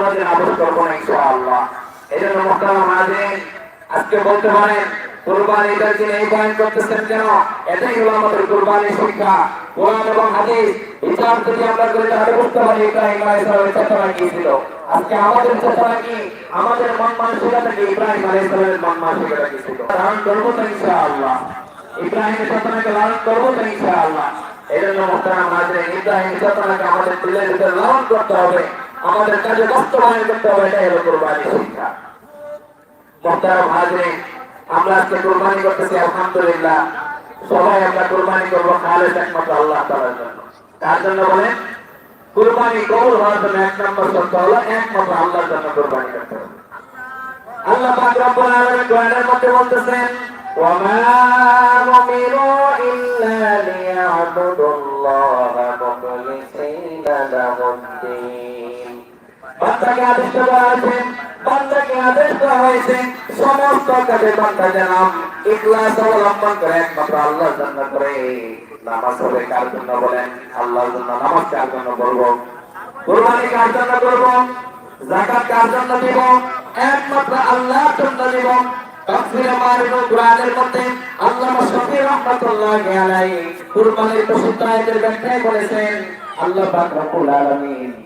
কোনোদিন আবদ্ধ করব ইনশাআল্লাহ। এই জন্য মোহতারাম আজকে বলতে ঈদের দিন এই করতেছেন কেন? এটাই হলো আমাদের শিক্ষা। কোরআন এবং হাদিস যদি আমরা করি তাহলে বুঝতে পারি ইব্রাহিম আলাইহিস সালামের কি ছিল। আজকে আমাদের কি? আমাদের মন ইব্রাহিম আলাইহিস সালামের মন তো, ইনশাআল্লাহ। ইব্রাহিমের তো, ইনশাআল্লাহ। জন্য ইব্রাহিম আমাদের দিলের করতে হবে। আমাদের কাজে বাস্তবায়ন করতে হবে এটাই হলো কুরবানি শিক্ষা মোহতারাম হাজির আমরা আজকে কোরবানি করতেছি আলহামদুলিল্লাহ সবাই আমরা কোরবানি করবো খালেদ একমাত্র আল্লাহ তালার জন্য তার জন্য বলেন কোরবানি কবুল হওয়ার জন্য এক নম্বর শর্ত হলো একমাত্র আল্লাহর জন্য কোরবানি করতে হবে আল্লাহ পাক রব্বুল আলামিন কোরআনের মধ্যে বলতেছেন وما أمروا إلا ليعبدوا الله مخلصين له الدين বান্দাকে আদেশ করা হয়েছে বান্দাকে আদেশ করা হয়েছে, সমস্ত কাজে বান্দা যেন ইখলাস অবলম্বন করে, একমাত্র আল্লাহর জন্য করে। নামাজ হবে কার জন্য বলেন? আল্লাহর জন্য নামাজ কার জন্য বলব? কুরবানি কার জন্য করব জাকাত কার জন্য দিব? একমাত্র আল্লাহর জন্য দিব। আল্লাহ